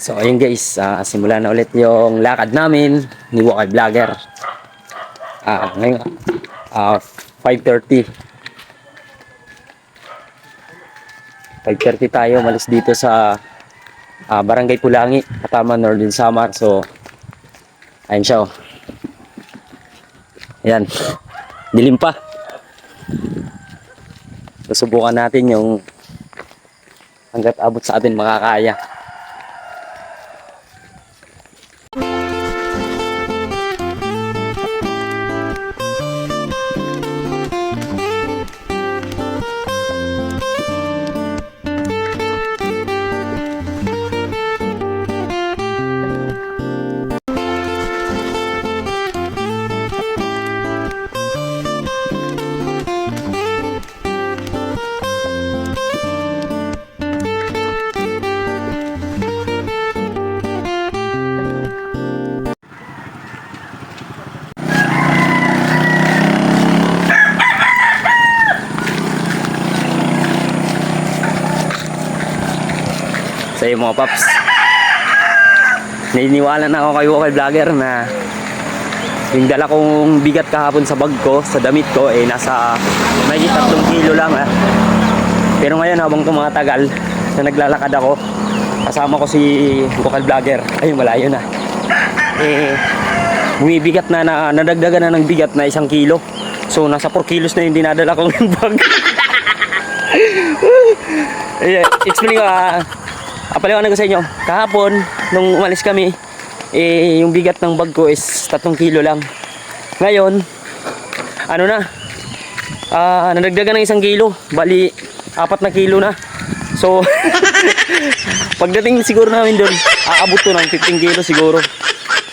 So ayun guys, ah, simulan na ulit yung lakad namin ni Wakay Vlogger. Ah, ngayon ah 5:30. 5:30 tayo malis dito sa ah, Barangay Pulangi, Katama Northern Samar. So ayun siya. oh. Ayan. Dilim pa. Susubukan natin yung hanggat abot sa atin makakaya. Sa iyo mga paps. Naniniwala na ako kay Wakay Vlogger na yung dala kong bigat kahapon sa bag ko, sa damit ko, eh nasa may 3 kilo lang ah. Pero ngayon habang tumatagal na naglalakad ako, kasama ko si Wakay Vlogger, ay malayo na. Eh, bumibigat na, na nadagdagan na ng bigat na isang kilo. So nasa 4 kilos na yung dinadala kong bag. Eh, explain ko ah, ah, paliwanag ko sa inyo. Kahapon, nung umalis kami, eh, yung bigat ng bag ko is 3 kilo lang. Ngayon, ano na, ah, nadagdagan ng isang kilo. Bali, apat na kilo na. So, pagdating siguro namin doon, aabot to ng 15 kilo siguro.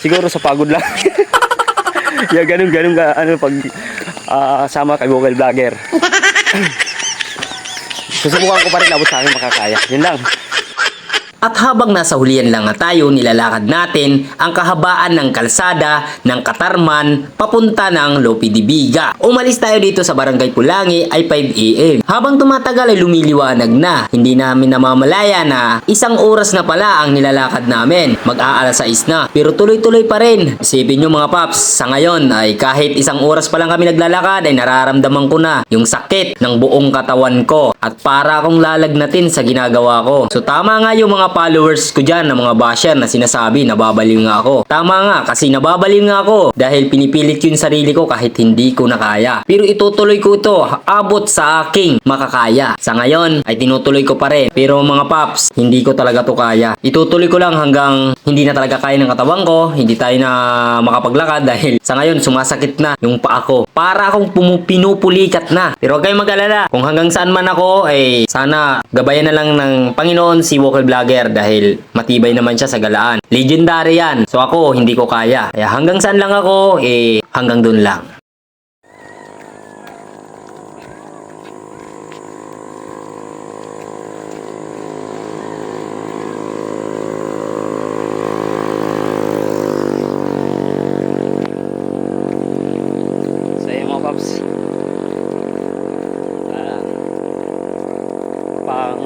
Siguro sa pagod lang. yeah, ganun, ganun ka, ano, pag ah, sama kay Google Vlogger. Susubukan ko pa rin abot sa akin makakaya. Yun lang. At habang nasa hulihan lang nga tayo, nilalakad natin ang kahabaan ng kalsada ng Katarman papunta ng Lope de Viga. Umalis tayo dito sa Barangay Pulangi ay 5 a.m. Habang tumatagal ay lumiliwanag na. Hindi namin namamalaya na isang oras na pala ang nilalakad namin. Mag-aalas 6 na. Pero tuloy-tuloy pa rin. Isipin nyo mga paps, sa ngayon ay kahit isang oras pa lang kami naglalakad ay nararamdaman ko na yung sakit ng buong katawan ko. At para akong lalagnatin sa ginagawa ko. So tama nga yung mga followers ko dyan, ng mga basher na sinasabi nababaliw nga ako. Tama nga kasi nababaliw nga ako dahil pinipilit yung sarili ko kahit hindi ko na kaya. Pero itutuloy ko ito abot sa aking makakaya. Sa ngayon ay tinutuloy ko pa rin. Pero mga paps, hindi ko talaga to kaya. Itutuloy ko lang hanggang hindi na talaga kaya ng katawan ko, hindi tayo na makapaglakad dahil sa ngayon sumasakit na yung paa ko. Para akong pinupulikat na. Pero huwag kayong mag-alala. Kung hanggang saan man ako, ay sana gabayan na lang ng Panginoon si Vocal Vlogger dahil matibay naman siya sa galaan. Legendary yan. So ako, hindi ko kaya. Kaya hanggang saan lang ako, eh hanggang dun lang. Sa iyo mga paps. Ah, pang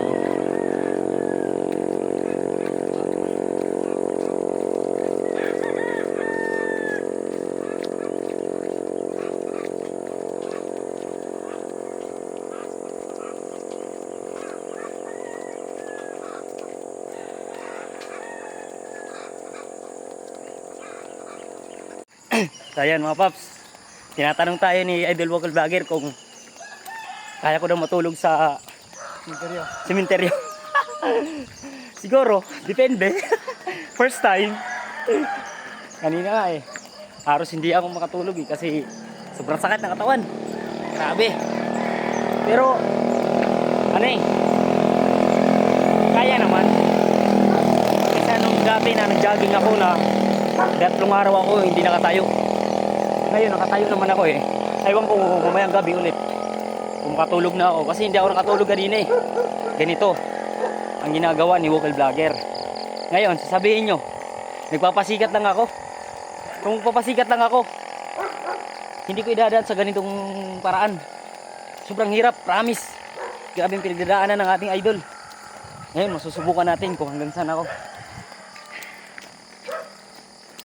So ayan mga paps, tinatanong tayo ni Idol Vocal Vlogger kung kaya ko daw matulog sa Interior. sementeryo. Siguro, depende. First time. Kanina nga eh. Haros hindi ako makatulog eh kasi sobrang sakit ng katawan. Grabe. Pero, ano eh, kaya naman. Kasi nung dati na nag-jogging ako na tatlong araw ako hindi nakatayo. Ngayon nakatayo naman ako eh. Ewan ko mamayang gabi ulit. Kung makatulog na ako. Kasi hindi ako nakatulog kanina eh. Ganito ang ginagawa ni Vocal Vlogger. Ngayon, sasabihin nyo, nagpapasikat lang ako. Kung magpapasikat lang ako, hindi ko idadaan sa ganitong paraan. Sobrang hirap, promise. Grabe yung pinagdadaanan ng ating idol. Ngayon, masusubukan natin kung hanggang saan ako.